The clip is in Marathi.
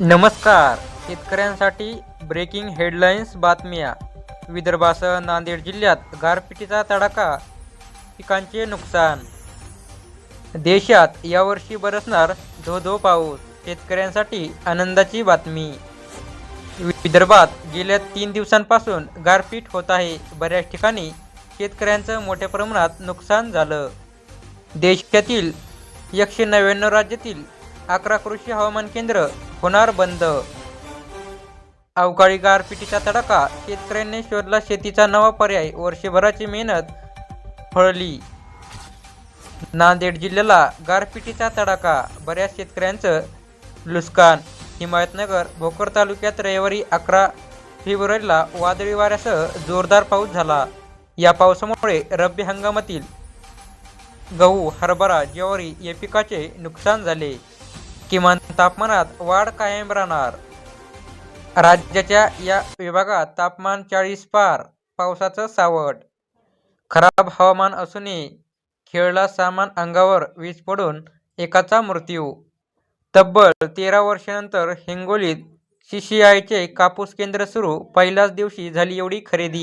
नमस्कार. शेतकऱ्यांसाठी ब्रेकिंग हेडलाईन्स बातम्या. विदर्भासह नांदेड जिल्ह्यात गारपिटीचा तडाखा पिकांचे नुकसान. देशात यावर्षी बरसणार धो धो पाऊस शेतकऱ्यांसाठी आनंदाची बातमी. विदर्भात गेल्या तीन दिवसांपासून गारपीट होत आहे. बऱ्याच ठिकाणी शेतकऱ्यांचं मोठ्या प्रमाणात नुकसान झालं. देशातील एकशे नव्याण्णव राज्यातील अकरा कृषी हवामान केंद्र होणार बंद. अवकाळी गारपिटीचा तडाखा शेतकऱ्यांनी शोधला शेतीचा नवा पर्याय वर्षभराची मेहनत फळली. नांदेड जिल्ह्याला गारपिटीचा तडाखा बऱ्याच शेतकऱ्यांचं लुस्कान. हिमायतनगर भोकर तालुक्यात रविवारी अकरा फेब्रुवारीला वादळी वाऱ्यासह जोरदार पाऊस झाला. या पावसामुळे रब्बी हंगामातील गहू हरभरा ज्वारी या पिकाचे नुकसान झाले. किमान तापमानात वाढ कायम राहणार. राज्याच्या या विभागात तापमान चाळीस पार पावसाचं सावट. खराब हवामान असूनही खेळला सामान अंगावर वीज पडून एकाचा मृत्यू. तब्बल तेरा वर्षानंतर हिंगोलीत सी सी आयचे कापूस केंद्र सुरू पहिल्याच दिवशी झाली एवढी खरेदी.